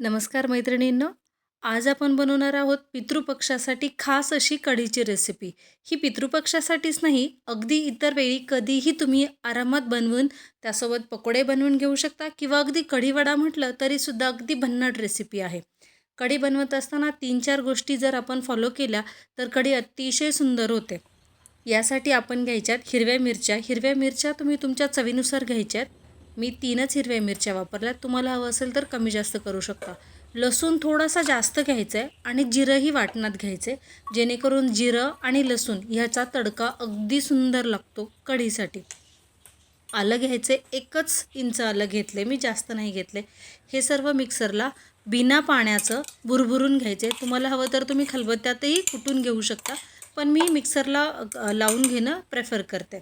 नमस्कार मैत्रिणींनो. आज आपण बनवणार आहोत पितृपक्षासाठी खास अशी कढीची रेसिपी ही पितृपक्षासाठीच नाही अगदी इतर वेळी कधीही तुम्ही आरामात बनवून त्यासोबत पकोडे बनवून घेऊ शकता किंवा अगदी कढीवडा म्हटलं तरीसुद्धा अगदी भन्नाट रेसिपी आहे. कढी बनवत असताना तीन चार गोष्टी जर आपण फॉलो केल्या तर कढी अतिशय सुंदर होते. यासाठी आपण घ्यायच्यात हिरव्या मिरच्या. हिरव्या मिरच्या तुम्ही तुमच्या चवीनुसार घ्यायच्यात. मी तीनच हिरव्या मिरच्या वापरल्यात. तुम्हाला हवं असेल तर कमी जास्त करू शकता. लसूण थोडासा जास्त घ्यायचं आहे आणि जिरंही वाटणात घ्यायचे जेणेकरून जिरं आणि लसूण ह्याचा तडका अगदी सुंदर लागतो कढीसाठी. आलं घ्यायचे एकच इंच आलं घेतले मी जास्त नाही घेतले हे सर्व मिक्सरला बिना पाण्याचं भुरभुरून घ्यायचे तुम्हाला हवं तर तुम्ही खलबत्त्यातही कुटून घेऊ शकता. पण मी मिक्सरला लावून घेणं प्रेफर करते.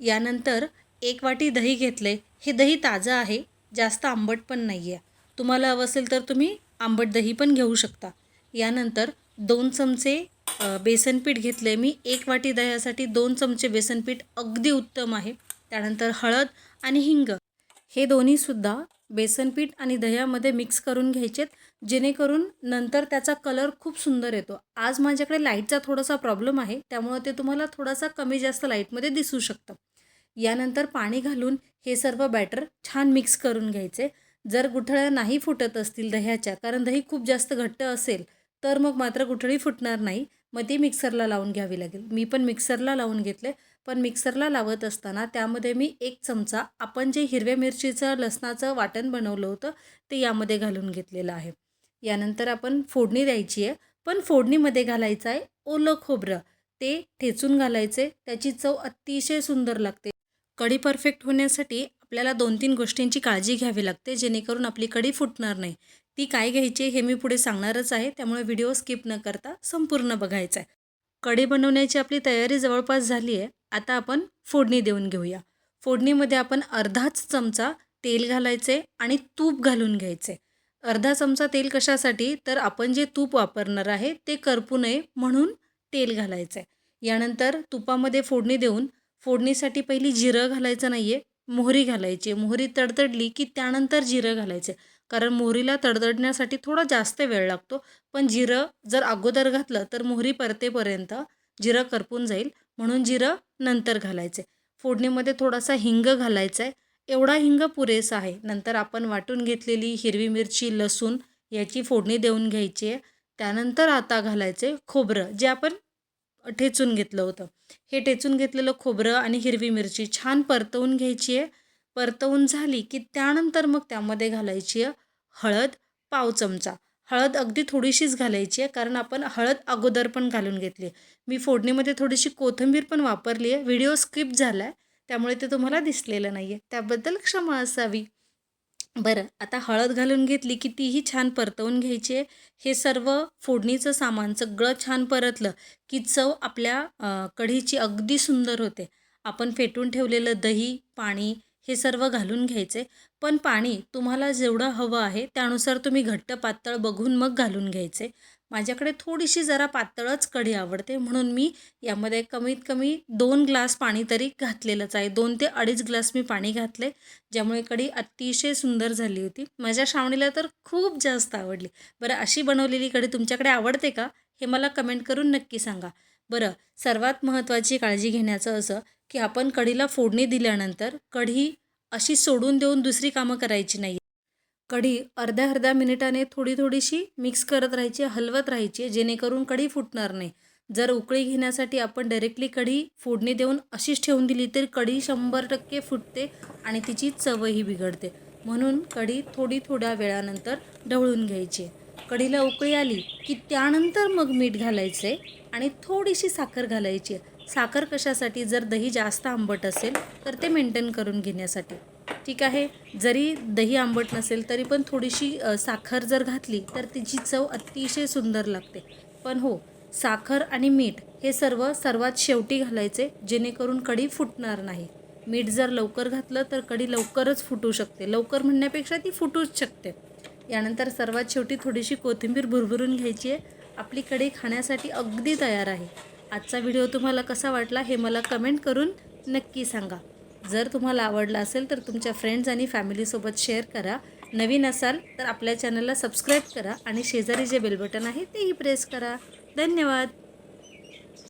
यानंतर एक वाटी दही घेतले. हे दही ताजं आहे जास्त आंबट पण नाही आहे तुम्हाला हवं असेल तर तुम्ही आंबट दही पण घेऊ शकता. यानंतर दोन चमचे बेसनपीठ घेतले. मी एक वाटी दह्यासाठी दोन चमचे बेसनपीठ अगदी उत्तम आहे. त्यानंतर हळद आणि हिंग. हे दोन्हीसुद्धा बेसनपीठ आणि दह्यामध्ये मिक्स करून घ्यायचेत जेणेकरून नंतर त्याचा कलर खूप सुंदर येतो. आज माझ्याकडे लाईटचा थोडासा प्रॉब्लेम आहे त्यामुळं ते तुम्हाला थोडासा कमी जास्त लाईटमध्ये दिसू शकतं. यानंतर पाणी घालून हे सर्व बॅटर छान मिक्स करून घ्यायचे. जर गुठळ्या नाही फुटत असतील दह्याच्या कारण दही खूप जास्त घट्ट असेल तर मग मात्र गुठळी फुटणार नाही. मग ती मिक्सरला लावून घ्यावी लागेल. मी पण मिक्सरला लावून घेतले पण मिक्सरला लावत असताना त्यामध्ये मी एक चमचा आपण जे हिरव्या मिरचीचं लसणाचं वाटण बनवलं होतं ते यामध्ये घालून घेतलेलं आहे. यानंतर आपण फोडणी द्यायची आहे पण फोडणीमध्ये घालायचं आहे ओलं खोबरं. ते ठेचून घालायचे त्याची चव अतिशय सुंदर लागते. कढी परफेक्ट होण्यासाठी आपल्याला दोन तीन गोष्टींची काळजी घ्यावी लागते जेणेकरून आपली कढी फुटणार नाही. ती काय घ्यायची हे मी पुढे सांगणारच आहे त्यामुळे व्हिडिओ स्किप न करता संपूर्ण बघायचा आहे. कढी बनवण्याची आपली तयारी जवळपास झाली आहे आता आपण फोडणी देऊन घेऊया. फोडणीमध्ये आपण अर्धाच चमचा तेल घालायचे आणि तूप घालून घ्यायचे. अर्धा चमचा तेल कशासाठी? तर आपण जे तूप वापरणार आहे ते करपू नये म्हणून तेल घालायचं आहे यानंतर तुपामध्ये फोडणी देऊन फोडणीसाठी पहिली जिरं घालायचं नाही आहे मोहरी घालायची मोहरी तडतडली की त्यानंतर जिरं घालायचे. कारण मोहरीला तडतडण्यासाठी थोडा जास्त वेळ लागतो. पण जिरं जर अगोदर घातलं तर मोहरी परतेपर्यंत जिरं करपून जाईल. म्हणून जिरं नंतर घालायचे. फोडणीमध्ये थोडासा हिंग घालायचा आहे. एवढा हिंग पुरेसा आहे. नंतर आपण वाटून घेतलेली हिरवी मिरची लसूण याची फोडणी देऊन घ्यायची आहे. त्यानंतर आता घालायचे खोबरं जे आपण ठेचून घेतलं होतं. हे ठेचून घेतलेलं खोबरं आणि हिरवी मिरची छान परतवून घ्यायची आहे. परतवून झाली की त्यानंतर मग त्यामध्ये घालायची आहे हळद पाव चमचा. हळद अगदी थोडीशीच घालायची आहे कारण आपण हळद अगोदर पण घालून घेतली आहे. मी फोडणीमध्ये थोडीशी कोथिंबीर पण वापरली आहे. व्हिडिओ स्किप झाला आहे त्यामुळे ते तुम्हाला दिसलेलं नाही आहे त्याबद्दल क्षमा असावी. बरं आता हळद घालून घेतली की तीही छान परतवून घ्यायची आहे. हे सर्व फोडणीचं सामान सगळं छान परतलं की चव आपल्या कढीची अगदी सुंदर होते. आपण फेटून ठेवलेलं दही पाणी हे सर्व घालून घ्यायचे. पण पाणी तुम्हाला जेवढं हवं आहे त्यानुसार तुम्ही घट्ट पातळ बघून मग घालून घ्यायचे. माझ्याकडे थोडीशी जरा पातळच कढी आवडते म्हणून मी यामध्ये कमीत कमी दोन ग्लास पाणी तरी घातलेलंच आहे. दोन ते अडीच ग्लास मी पाणी घातले ज्यामुळे कढी अतिशय सुंदर झाली होती. माझ्या श्रावणीला तर खूप जास्त आवडली. बरं अशी बनवलेली कढी तुमच्याकडे आवडते का? हे मला कमेंट करून नक्की सांगा. बरं सर्वात महत्त्वाची काळजी घेण्याचं असं की आपण कढीला फोडणी दिल्यानंतर कढी अशी सोडून देऊन दुसरी कामं करायची नाही कढी अर्ध्या अर्ध्या मिनिटाने थोडी थोडीशी मिक्स करत राहायची हलवत राहायची जेणेकरून कढी फुटणार नाही. जर उकळी घेण्यासाठी आपण डायरेक्टली कढी फोडणी देऊन अशीच ठेवून दिली तर कढी शंभर टक्के फुटते आणि तिची चवही बिघडते. म्हणून कढी थोडी थोड्या वेळानंतर ढवळून घ्यायची. कढीला उकळी आली की त्यानंतर मग मीठ घालायचं आहे आणि थोडीशी साखर घालायची. आहे साखर कशासाठी? जर दही जास्त आंबट असेल तर ते मेंटेन करून घेण्यासाठी. ठीक आहे. जरी दही आंबट नसेल तरी पण थोडीशी साखर जर घातली तर तिची चव अतिशय सुंदर लागते. पण हो साखर आणि मीठ हे सर्व सर्वात शेवटी घालायचे जेणेकरून कढी फुटणार नाही. मीठ जर लवकर घातलं तर कढी लवकरच फुटू शकते. लवकर म्हणण्यापेक्षा ती फुटूच शकते. यानंतर सर्वात शेवटी थोडीशी कोथिंबीर भुरभुरून घ्यायची आहे. आपली कढी खाण्यासाठी अगदी तयार आहे. आजचा व्हिडिओ तुम्हाला कसा वाटला हे मला कमेंट करून नक्की सांगा. जर तुम्हाला आवडला असेल तर तुमच्या फ्रेंड्स आणि फॅमिलीसोबत शेअर करा. नवीन असाल तर आपल्या चॅनलला सबस्क्राईब करा आणि शेजारी जे बेल बटन आहे तेही प्रेस करा. धन्यवाद.